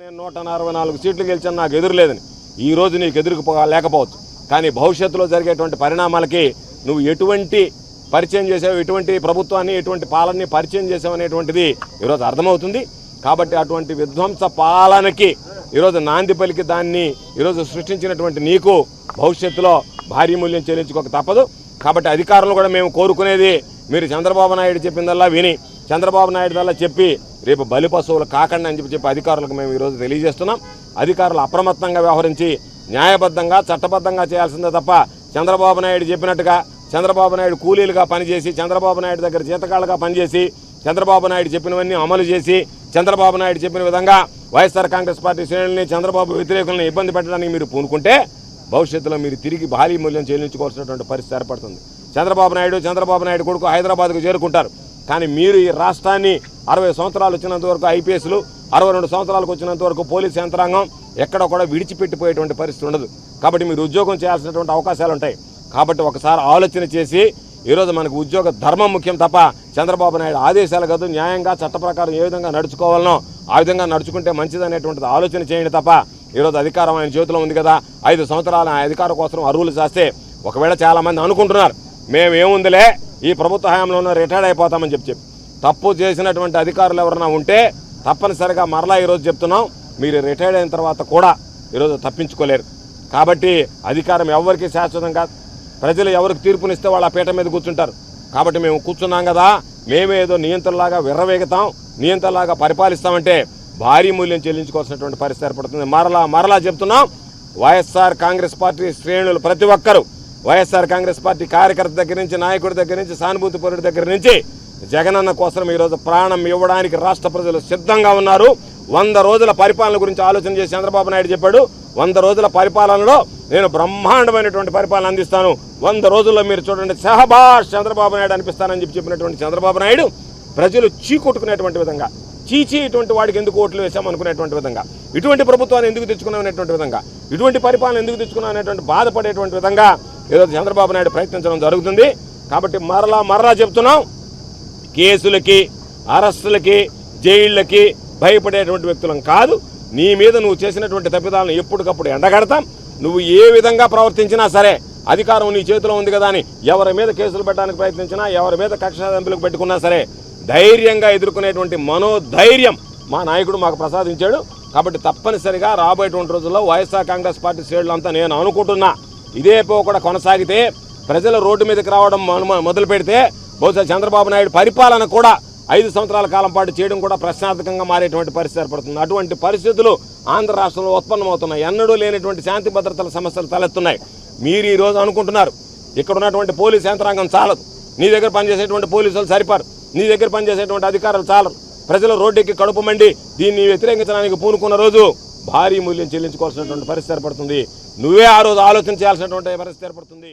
నేను నూట అరవై నాలుగు సీట్లు గెలిచాను నాకు ఎదురులేదని. ఈ రోజు నీకు ఎదురుకు లేకపోవచ్చు. కానీ భవిష్యత్తులో జరిగేటువంటి పరిణామాలకి నువ్వు ఎటువంటి పరిచయం చేసావు ఎటువంటి ప్రభుత్వాన్ని ఎటువంటి పాలనని పరిచయం చేసావు అనేటువంటిది ఈరోజు అర్థమవుతుంది. కాబట్టి అటువంటి విధ్వంస పాలనకి ఈరోజు నాంది పలికి దాన్ని ఈరోజు సృష్టించినటువంటి నీకు భవిష్యత్తులో భారీ మూల్యం చెల్లించుకోక తప్పదు. కాబట్టి అధికారులు కూడా మేము కోరుకునేది మీరు చంద్రబాబు నాయుడు చెప్పిందల్లా విని చంద్రబాబు నాయుడు వల్ల చెప్పి రేపు బలి పశువులు కాకండి అని చెప్పి చెప్పి అధికారులకు మేము ఈరోజు తెలియజేస్తున్నాం. అధికారులు అప్రమత్తంగా వ్యవహరించి న్యాయబద్ధంగా చట్టబద్ధంగా చేయాల్సిందే తప్ప చంద్రబాబు నాయుడు చెప్పినట్టుగా చంద్రబాబు నాయుడు కూలీలుగా పనిచేసి చంద్రబాబు నాయుడు దగ్గర జీతకాలుగా పనిచేసి చంద్రబాబు నాయుడు చెప్పినవన్నీ అమలు చేసి చంద్రబాబు నాయుడు చెప్పిన విధంగా వైఎస్ఆర్ కాంగ్రెస్ పార్టీ శ్రేణుల్ని చంద్రబాబు వ్యతిరేకులను ఇబ్బంది పెట్టడానికి మీరు పూనుకుంటే భవిష్యత్తులో మీరు తిరిగి భారీ మూల్యం చెల్లించుకోవాల్సినటువంటి పరిస్థితి ఏర్పడుతుంది. చంద్రబాబు నాయుడు చంద్రబాబు నాయుడు కొడుకు హైదరాబాద్కు చేరుకుంటారు. కానీ మీరు ఈ రాష్ట్రాన్ని అరవై సంవత్సరాలు వచ్చినంత వరకు ఐపీఎస్లు అరవై రెండు సంవత్సరాలకు వచ్చినంత వరకు పోలీస్ యంత్రాంగం ఎక్కడ కూడా విడిచిపెట్టిపోయేటువంటి పరిస్థితి ఉండదు. కాబట్టి మీరు ఉద్యోగం చేయాల్సినటువంటి అవకాశాలు ఉంటాయి. కాబట్టి ఒకసారి ఆలోచన చేసి ఈరోజు మనకు ఉద్యోగ ధర్మం ముఖ్యం తప్ప చంద్రబాబు నాయుడు ఆదేశాలు కాదు న్యాయంగా చట్ట ప్రకారం ఏ విధంగా నడుచుకోవాలనో ఆ విధంగా నడుచుకుంటే మంచిదనేటువంటిది ఆలోచన చేయండి తప్ప ఈరోజు అధికారం ఆయన చేతిలో ఉంది కదా ఐదు సంవత్సరాలు ఆ అధికారం కోసం అరువులు చేస్తే ఒకవేళ చాలామంది అనుకుంటున్నారు మేము ఏముందిలే ఈ ప్రభుత్వ హయాంలోనే రిటైర్డ్ అయిపోతామని చెప్పి చెప్పి. తప్పు చేసినటువంటి అధికారులు ఎవరైనా ఉంటే తప్పనిసరిగా మరలా ఈరోజు చెప్తున్నాం మీరు రిటైర్డ్ అయిన తర్వాత కూడా ఈరోజు తప్పించుకోలేరు. కాబట్టి అధికారం ఎవరికి శాశ్వతం కాదు. ప్రజలు ఎవరికి తీర్పునిస్తే వాళ్ళు పీఠ పీట మీద కూర్చుంటారు. కాబట్టి మేము కూర్చున్నాం కదా మేమే ఏదో నియంత్రణలాగా విర్రవేగుతాం నియంత్రణలాగా పరిపాలిస్తామంటే భారీ మూల్యం చెల్లించుకోవాల్సినటువంటి పరిస్థితి ఏర్పడుతుంది. మరలా మరలా చెప్తున్నాం వైఎస్ఆర్ కాంగ్రెస్ పార్టీ శ్రేణులు ప్రతి ఒక్కరూ వైఎస్ఆర్ కాంగ్రెస్ పార్టీ కార్యకర్త దగ్గర నుంచి నాయకుడి దగ్గర నుంచి సానుభూతి పరుడి దగ్గర నుంచి జగనన్న కోసం ఈరోజు ప్రాణం ఇవ్వడానికి రాష్ట్ర ప్రజలు సిద్ధంగా ఉన్నారు. వంద రోజుల పరిపాలన గురించి ఆలోచన చేసి చంద్రబాబు నాయుడు చెప్పాడు. వంద రోజుల పరిపాలనలో నేను బ్రహ్మాండమైనటువంటి పరిపాలన అందిస్తాను. వంద రోజుల్లో మీరు చూడండి సహబాష్ చంద్రబాబు నాయుడు అనిపిస్తానని చెప్పి చెప్పినటువంటి చంద్రబాబు నాయుడు ప్రజలు చీకొట్టుకునేటువంటి విధంగా చీచీ ఇటువంటి వాడికి ఎందుకు ఓట్లు వేసాం అనుకునేటువంటి విధంగా ఇటువంటి ప్రభుత్వాన్ని ఎందుకు తెచ్చుకున్నాం అనేటువంటి విధంగా ఇటువంటి పరిపాలన ఎందుకు తెచ్చుకున్నాం అనేటువంటి బాధపడేటువంటి విధంగా ఏదో చంద్రబాబు నాయుడు ప్రయత్నించడం జరుగుతుంది. కాబట్టి మరలా మరలా చెప్తున్నాం కేసులకి అరెస్టులకి జైళ్ళకి భయపడేటువంటి వ్యక్తులం కాదు. నీ మీద నువ్వు చేసినటువంటి తప్పిదాలను ఎప్పటికప్పుడు ఎండగడతాం. నువ్వు ఏ విధంగా ప్రవర్తించినా సరే అధికారం నీ చేతిలో ఉంది కదా అని ఎవరి మీద కేసులు పెట్టడానికి ప్రయత్నించినా ఎవరి మీద కక్షాదంపులకు పెట్టుకున్నా సరే ధైర్యంగా ఎదుర్కొనేటువంటి మనోధైర్యం మా నాయకుడు మాకు ప్రసాదించాడు. కాబట్టి తప్పనిసరిగా రాబోయేటువంటి రోజుల్లో వైఎస్ఆర్ కాంగ్రెస్ పార్టీ శ్రేణులంతా నేను అనుకుంటున్నా. ఇదే పోకడ కొనసాగితే ప్రజలు రోడ్డు మీదకి రావడం మొదలు పెడితే బహుశా చంద్రబాబు నాయుడు పరిపాలన కూడా ఐదు సంవత్సరాల కాలం పాటు చేయడం కూడా ప్రశ్నార్థకంగా మారేటువంటి పరిస్థితి ఏర్పడుతుంది. అటువంటి పరిస్థితులు ఆంధ్ర రాష్ట్రంలో ఉత్పన్నమవుతున్నాయి. ఎన్నడూ లేనటువంటి శాంతి భద్రతల సమస్యలు తలెత్తున్నాయి. మీరు ఈ రోజు అనుకుంటున్నారు ఇక్కడ ఉన్నటువంటి పోలీస్ యంత్రాంగం చాలదు. నీ దగ్గర పనిచేసేటువంటి పోలీసులు సరిపారు. నీ దగ్గర పనిచేసేటువంటి అధికారులు చాలరు. ప్రజలు రోడ్డెక్కి కడుపు మండి దీన్ని వ్యతిరేకించడానికి పూనుకున్న రోజు భారీ మూల్యం చెల్లించుకోవాల్సినటువంటి పరిస్థితి ఏర్పడుతుంది. నువ్వే ఆ రోజు ఆలోచన చేయాల్సినటువంటి పరిస్థితి ఏర్పడుతుంది.